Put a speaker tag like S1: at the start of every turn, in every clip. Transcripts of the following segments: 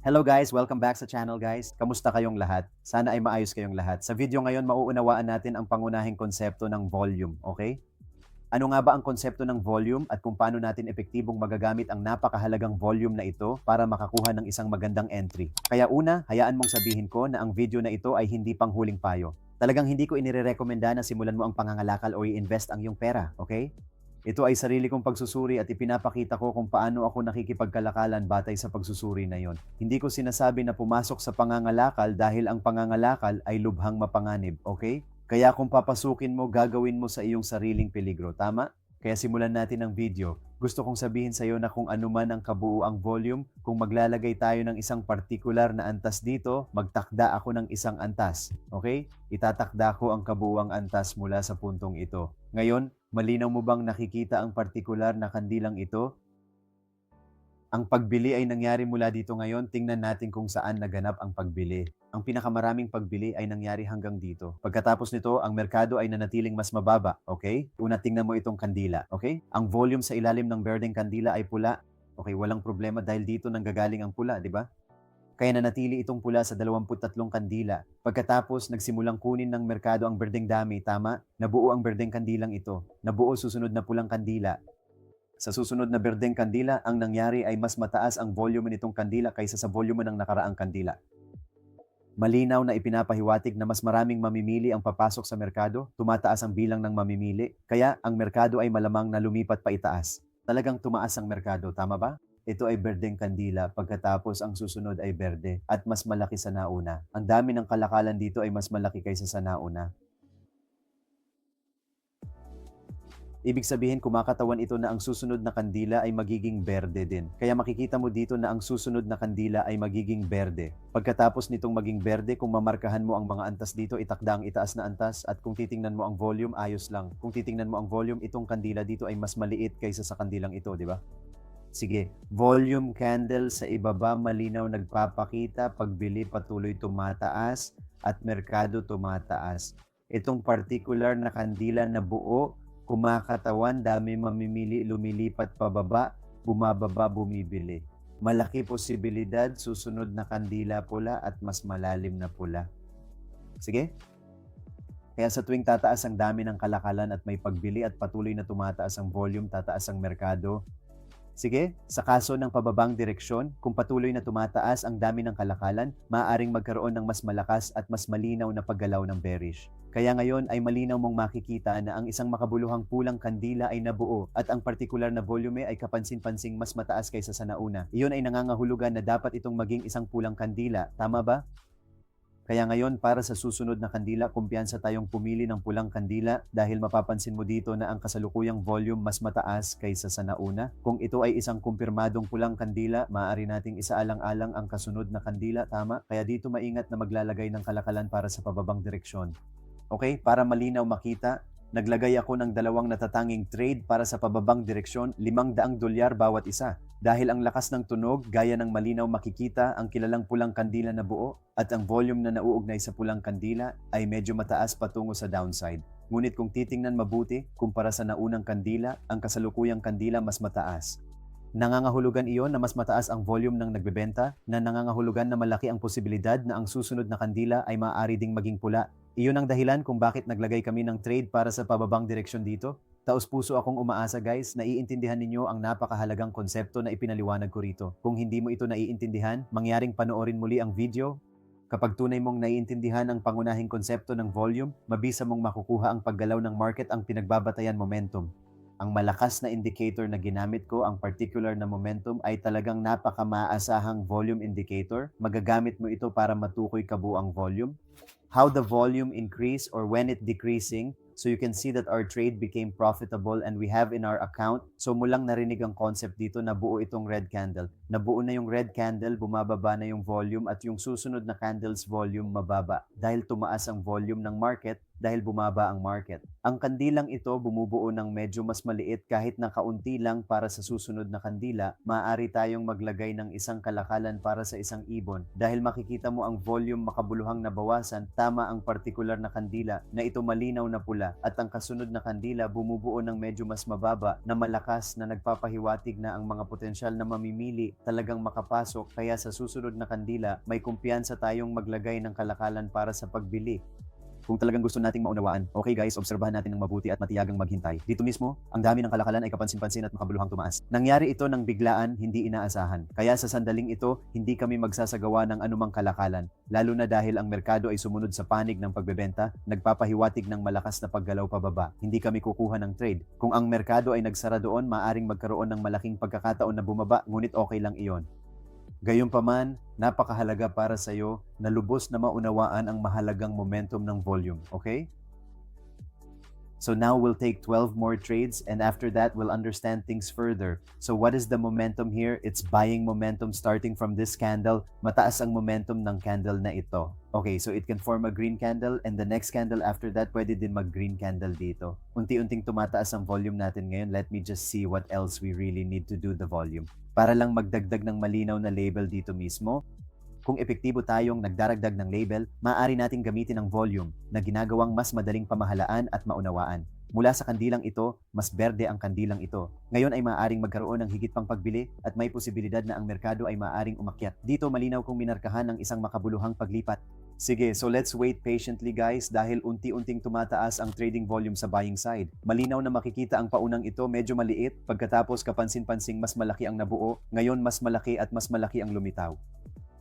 S1: Hello guys, welcome back sa channel guys. Kamusta kayong lahat? Sana ay maayos kayong lahat. Sa video ngayon, mauunawaan natin ang pangunahing konsepto ng volume, okay? Ano nga ba ang konsepto ng volume at kung paano natin epektibong magagamit ang napakahalagang volume na ito para makakuha ng isang magandang entry? Kaya una, hayaan mong sabihin ko na ang video na ito ay hindi panghuling payo. Talagang hindi ko inirekomenda na simulan mo ang pangangalakal o i-invest ang iyong pera, okay? Ito ay sarili kong pagsusuri at ipinapakita ko kung paano ako nakikipagkalakalan batay sa pagsusuri na yon. Hindi ko sinasabi na pumasok sa pangangalakal dahil ang pangangalakal ay lubhang mapanganib, okay? Kaya kung papasukin mo, gagawin mo sa iyong sariling peligro, tama? Kaya simulan natin ang video. Gusto kong sabihin sa iyo na kung ano man ang kabuuang volume, kung maglalagay tayo ng isang partikular na antas dito, magtakda ako ng isang antas. Okay? Itatakda ko ang kabuuang antas mula sa puntong ito. Ngayon, malinaw mo bang nakikita ang partikular na kandilang ito? Ang pagbili ay nangyari mula dito ngayon. Tingnan natin kung saan naganap ang pagbili. Ang pinakamaraming pagbili ay nangyari hanggang dito. Pagkatapos nito, ang merkado ay nanatiling mas mababa. Okay? Una, tingnan mo itong kandila. Okay? Ang volume sa ilalim ng berdeng kandila ay pula. Okay, walang problema dahil dito nanggagaling ang pula, di ba? Kaya nanatili itong pula sa 23 kandila. Pagkatapos, nagsimulang kunin ng merkado ang berdeng dami, tama? Nabuo ang berdeng kandilang ito. Nabuo susunod na pulang kandila. Sa susunod na berdeng kandila, ang nangyari ay mas mataas ang volume nitong kandila kaysa sa volume ng nakaraang kandila. Malinaw na ipinapahiwatig na mas maraming mamimili ang papasok sa merkado, tumataas ang bilang ng mamimili, kaya ang merkado ay malamang na lumipat pa itaas. Talagang tumaas ang merkado, tama ba? Ito ay berdeng kandila, pagkatapos ang susunod ay berde, at mas malaki sa nauna. Ang dami ng kalakalan dito ay mas malaki kaysa sa nauna. Ibig sabihin kumakatawan ito na ang susunod na kandila ay magiging berde din. Kaya makikita mo dito na ang susunod na kandila ay magiging berde. Pagkatapos nitong maging berde, kung mamarkahan mo ang mga antas dito, itakda ang itaas na antas at kung titingnan mo ang volume, ayos lang. Kung titingnan mo ang volume, itong kandila dito ay mas maliit kaysa sa kandilang ito, di ba? Sige, volume candle sa ibaba malinaw nagpapakita, pagbili patuloy tumataas at merkado tumataas. Itong particular na kandila na buo, kumakatawan, dami mamimili, lumilipat pababa, bumababa, bumibili. Malaki posibilidad, susunod na kandila pula at mas malalim na pula. Sige? Kaya sa tuwing tataas ang dami ng kalakalan at may pagbili at patuloy na tumataas ang volume, tataas ang merkado. Sige, sa kaso ng pababang direksyon, kung patuloy na tumataas ang dami ng kalakalan, maaaring magkaroon ng mas malakas at mas malinaw na paggalaw ng bearish. Kaya ngayon ay malinaw mong makikita na ang isang makabuluhang pulang kandila ay nabuo at ang partikular na volume ay kapansin-pansing mas mataas kaysa sa nauna. Iyon ay nangangahulugan na dapat itong maging isang pulang kandila. Tama ba? Kaya ngayon, para sa susunod na kandila, kumpiyansa tayong pumili ng pulang kandila dahil mapapansin mo dito na ang kasalukuyang volume mas mataas kaysa sa nauna. Kung ito ay isang kumpirmadong pulang kandila, maaari nating isaalang-alang ang kasunod na kandila, tama? Kaya dito maingat na maglalagay ng kalakalan para sa pababang direksyon. Okay, para malinaw makita, naglagay ako ng dalawang natatanging trade para sa pababang direksyon, 500 dolyar bawat isa. Dahil ang lakas ng tunog, gaya ng malinaw makikita ang kilalang pulang kandila na buo at ang volume na nauugnay sa pulang kandila ay medyo mataas patungo sa downside. Ngunit kung titingnan mabuti, kumpara sa naunang kandila, ang kasalukuyang kandila mas mataas. Nangangahulugan iyon na mas mataas ang volume ng nagbebenta na nangangahulugan na malaki ang posibilidad na ang susunod na kandila ay maaari ding maging pula. Iyon ang dahilan kung bakit naglagay kami ng trade para sa pababang direksyon dito. Taos puso akong umaasa guys, naiintindihan ninyo ang napakahalagang konsepto na ipinaliwanag ko rito. Kung hindi mo ito naiintindihan, mangyaring panoorin muli ang video. Kapag tunay mong naiintindihan ang pangunahing konsepto ng volume, mabisa mong makukuha ang paggalaw ng market ang pinagbabatayan momentum. Ang malakas na indicator na ginamit ko, ang particular na momentum, ay talagang napakamaasahang volume indicator. Magagamit mo ito para matukoy kabuang volume. How the volume increase or when it decreasing So you can see that our trade became profitable and we have in our account. So mulang narinig ang concept dito na buo itong red candle. Nabuo na yung red candle, bumababa na yung volume at yung susunod na candle's volume mababa. Dahil tumaas ang volume ng market, dahil bumaba ang market. Ang kandilang ito bumubuo ng medyo mas maliit kahit na kaunti lang para sa susunod na kandila, maaari tayong maglagay ng isang kalakalan para sa isang ibon dahil makikita mo ang volume makabuluhang nabawasan, tama ang partikular na kandila na ito malinaw na pula at ang kasunod na kandila bumubuo ng medyo mas mababa na malakas na nagpapahiwatig na ang mga potensyal na mamimili talagang makapasok kaya sa susunod na kandila may kumpiyansa tayong maglagay ng kalakalan para sa pagbili. Kung talagang gusto nating maunawaan, okay guys, obserbahan natin ng mabuti at matiyagang maghintay. Dito mismo, ang dami ng kalakalan ay kapansin-pansin at makabuluhang tumaas. Nangyari ito ng biglaan, hindi inaasahan. Kaya sa sandaling ito, hindi kami magsasagawa ng anumang kalakalan, lalo na dahil ang merkado ay sumunod sa panig ng pagbebenta, nagpapahiwatig ng malakas na paggalaw pababa. Hindi kami kukuha ng trade. Kung ang merkado ay nagsara doon, maaring magkaroon ng malaking pagkakataon na bumaba, ngunit okay lang iyon. Gayunpaman, napakahalaga para sa iyo na lubos na maunawaan ang mahalagang momentum ng volume, okay? So now we'll take 12 more trades and after that we'll understand things further. So what is the momentum here? It's buying momentum starting from this candle. Mataas ang momentum ng candle na ito. Okay, so it can form a green candle and the next candle after that pwede din mag-green candle dito. Unti-unting tumataas ang volume natin ngayon. Let me just see what else we really need to do the volume. Para lang magdagdag ng malinaw na label dito mismo, kung epektibo tayong nagdaragdag ng label, maaari nating gamitin ang volume na ginagawang mas madaling pamahalaan at maunawaan. Mula sa kandilang ito, mas berde ang kandilang ito. Ngayon ay maaaring magkaroon ng higit pang pagbili at may posibilidad na ang merkado ay maaaring umakyat. Dito malinaw kong minarkahan ng isang makabuluhang paglipat. Sige, so let's wait patiently guys dahil unti-unting tumataas ang trading volume sa buying side. Malinaw na makikita ang paunang ito medyo maliit, pagkatapos kapansin-pansing mas malaki ang nabuo, ngayon mas malaki at mas malaki ang lumitaw.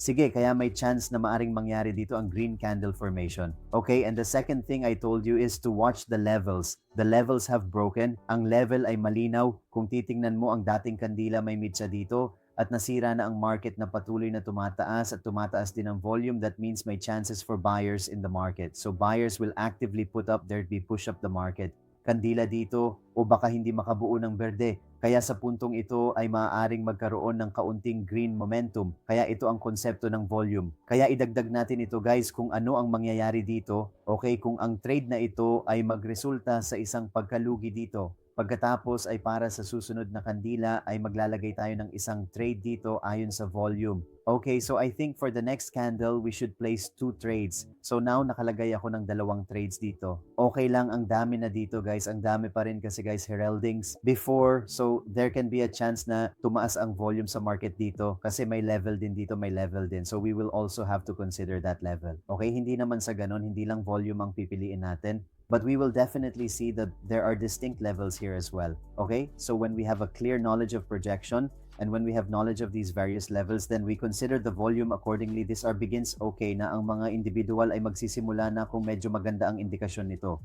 S1: Sige, kaya may chance na maaring mangyari dito ang green candle formation. Okay, and the second thing I told you is to watch the levels. The levels have broken. Ang level ay malinaw. Kung titingnan mo ang dating kandila may mitsa dito at nasira na ang market na patuloy na tumataas at tumataas din ang volume, that means may chances for buyers in the market. So buyers will actively put up their be push up the market kandila dito o baka hindi makabuo ng berde. Kaya sa puntong ito ay maaaring magkaroon ng kaunting green momentum. Kaya ito ang konsepto ng volume. Kaya idagdag natin ito guys kung ano ang mangyayari dito. Okay, kung ang trade na ito ay magresulta sa isang pagkalugi dito. Pagkatapos ay para sa susunod na kandila ay maglalagay tayo ng isang trade dito ayon sa volume. Okay, so I think for the next candle, we should place two trades. So now nakalagay ako ng dalawang trades dito. Okay lang, ang dami na dito guys. Ang dami pa rin kasi guys heraldings before. So there can be a chance na tumaas ang volume sa market dito kasi may level din dito, may level din. So we will also have to consider that level. Okay, hindi naman sa ganon, hindi lang volume ang pipiliin natin but we will definitely see that there are distinct levels here as well. Okay? So when we have a clear knowledge of projection and when we have knowledge of these various levels, then we consider the volume accordingly. This are begins okay na ang mga individual ay magsisimula na kung medyo maganda ang indikasyon nito.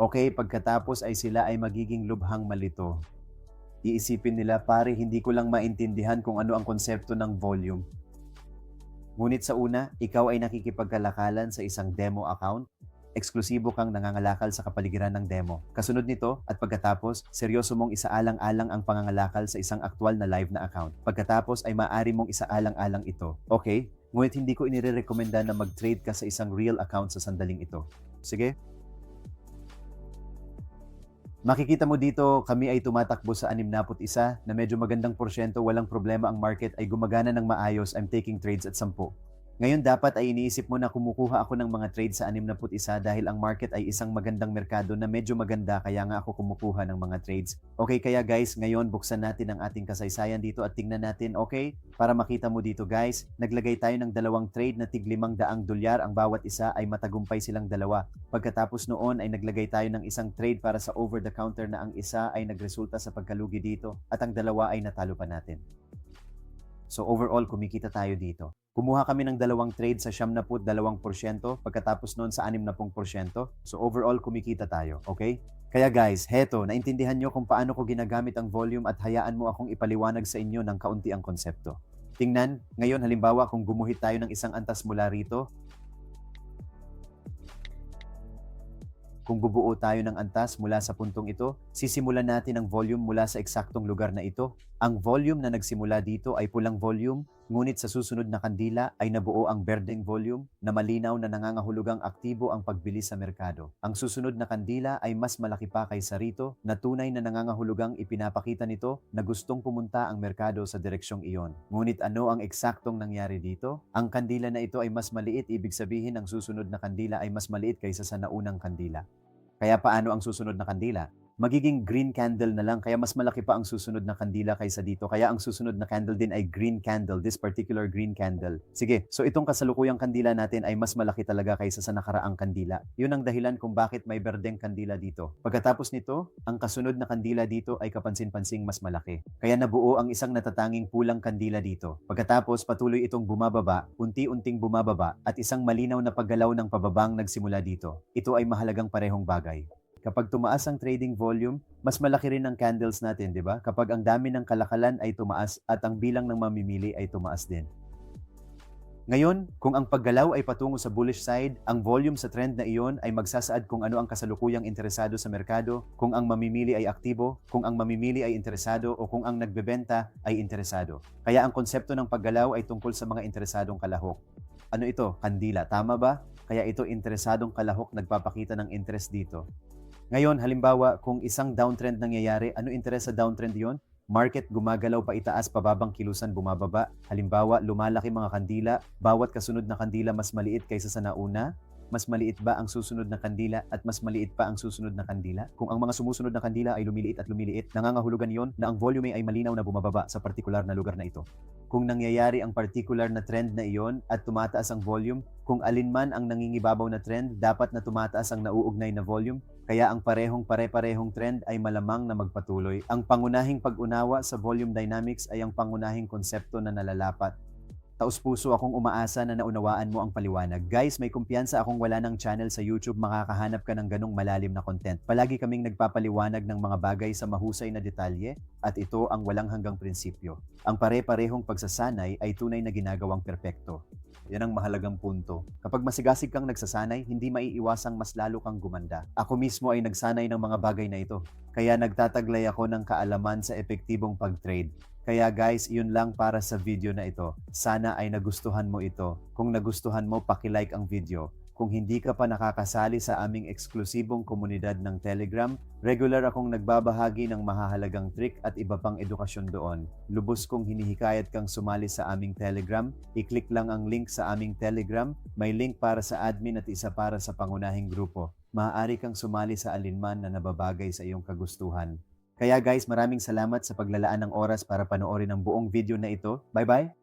S1: Okay, pagkatapos ay sila ay magiging lubhang malito. Iisipin nila, pare, hindi ko lang maintindihan kung ano ang konsepto ng volume. Ngunit sa una, ikaw ay nakikipagkalakalan sa isang demo account eksklusibo kang nangangalakal sa kapaligiran ng demo. Kasunod nito at pagkatapos, seryoso mong isaalang-alang ang pangangalakal sa isang aktwal na live na account. Pagkatapos ay maaari mong isaalang-alang ito. Okay? Ngunit hindi ko inirekomenda na mag-trade ka sa isang real account sa sandaling ito. Sige? Makikita mo dito, kami ay tumatakbo sa 61 na medyo magandang porsyento, walang problema ang market ay gumagana ng maayos, I'm taking trades at 10. Ngayon dapat ay iniisip mo na kumukuha ako ng mga trade sa 61 dahil ang market ay isang magandang merkado na medyo maganda kaya nga ako kumukuha ng mga trades. Okay kaya guys, ngayon buksan natin ang ating kasaysayan dito at tingnan natin, okay? Para makita mo dito guys, naglagay tayo ng dalawang trade na tig limang daang dolyar ang bawat isa ay matagumpay silang dalawa. Pagkatapos noon ay naglagay tayo ng isang trade para sa over the counter na ang isa ay nagresulta sa pagkalugi dito at ang dalawa ay natalo pa natin. So overall, kumikita tayo dito. Kumuha kami ng dalawang trade sa 72% pagkatapos noon sa 60%. So overall, kumikita tayo. Okay? Kaya guys, heto, naintindihan nyo kung paano ko ginagamit ang volume at hayaan mo akong ipaliwanag sa inyo ng kaunti ang konsepto. Tingnan, ngayon halimbawa kung gumuhit tayo ng isang antas mula rito, Kung bubuo tayo ng antas mula sa puntong ito, sisimulan natin ang volume mula sa eksaktong lugar na ito. Ang volume na nagsimula dito ay pulang volume, ngunit sa susunod na kandila ay nabuo ang berdeng volume na malinaw na nangangahulugang aktibo ang pagbili sa merkado. Ang susunod na kandila ay mas malaki pa kaysa rito na tunay na nangangahulugang ipinapakita nito na gustong pumunta ang merkado sa direksyong iyon. Ngunit ano ang eksaktong nangyari dito? Ang kandila na ito ay mas maliit, ibig sabihin ang susunod na kandila ay mas maliit kaysa sa naunang kandila. Kaya paano ang susunod na kandila? Magiging green candle na lang kaya mas malaki pa ang susunod na kandila kaysa dito. Kaya ang susunod na candle din ay green candle, this particular green candle. Sige, so itong kasalukuyang kandila natin ay mas malaki talaga kaysa sa nakaraang kandila. Yun ang dahilan kung bakit may berdeng kandila dito. Pagkatapos nito, ang kasunod na kandila dito ay kapansin-pansing mas malaki. Kaya nabuo ang isang natatanging pulang kandila dito. Pagkatapos patuloy itong bumababa, unti-unting bumababa at isang malinaw na paggalaw ng pababang nagsimula dito. Ito ay mahalagang parehong bagay. Kapag tumaas ang trading volume, mas malaki rin ang candles natin, di ba? Kapag ang dami ng kalakalan ay tumaas at ang bilang ng mamimili ay tumaas din. Ngayon, kung ang paggalaw ay patungo sa bullish side, ang volume sa trend na iyon ay magsasaad kung ano ang kasalukuyang interesado sa merkado, kung ang mamimili ay aktibo, kung ang mamimili ay interesado o kung ang nagbebenta ay interesado. Kaya ang konsepto ng paggalaw ay tungkol sa mga interesadong kalahok. Ano ito? Kandila, tama ba? Kaya ito interesadong kalahok nagpapakita ng interest dito. Ngayon, halimbawa, kung isang downtrend nangyayari, ano interes sa downtrend yon? Market gumagalaw pa itaas, pababang kilusan bumababa. Halimbawa, lumalaki mga kandila, bawat kasunod na kandila mas maliit kaysa sa nauna. Mas maliit ba ang susunod na kandila at mas maliit pa ang susunod na kandila? Kung ang mga sumusunod na kandila ay lumiliit at lumiliit, nangangahulugan yon na ang volume ay malinaw na bumababa sa partikular na lugar na ito. Kung nangyayari ang particular na trend na iyon at tumataas ang volume, kung alinman ang nangingibabaw na trend, dapat na tumataas ang nauugnay na volume, kaya ang parehong pare-parehong trend ay malamang na magpatuloy. Ang pangunahing pag-unawa sa volume dynamics ay ang pangunahing konsepto na nalalapat. Taos puso akong umaasa na naunawaan mo ang paliwanag. Guys, may kumpiyansa akong wala ng channel sa YouTube makakahanap ka ng ganong malalim na content. Palagi kaming nagpapaliwanag ng mga bagay sa mahusay na detalye at ito ang walang hanggang prinsipyo. Ang pare-parehong pagsasanay ay tunay na ginagawang perpekto. Yan ang mahalagang punto. Kapag masigasig kang nagsasanay, hindi maiiwasang mas lalo kang gumanda. Ako mismo ay nagsanay ng mga bagay na ito. Kaya nagtataglay ako ng kaalaman sa epektibong pag-trade. Kaya guys, yun lang para sa video na ito. Sana ay nagustuhan mo ito. Kung nagustuhan mo, paki-like ang video. Kung hindi ka pa nakakasali sa aming eksklusibong komunidad ng Telegram, regular akong nagbabahagi ng mahahalagang trick at iba pang edukasyon doon. Lubos kong hinihikayat kang sumali sa aming Telegram. I-click lang ang link sa aming Telegram. May link para sa admin at isa para sa pangunahing grupo. Maaari kang sumali sa alinman na nababagay sa iyong kagustuhan. Kaya guys, maraming salamat sa paglalaan ng oras para panoorin ang buong video na ito. Bye-bye!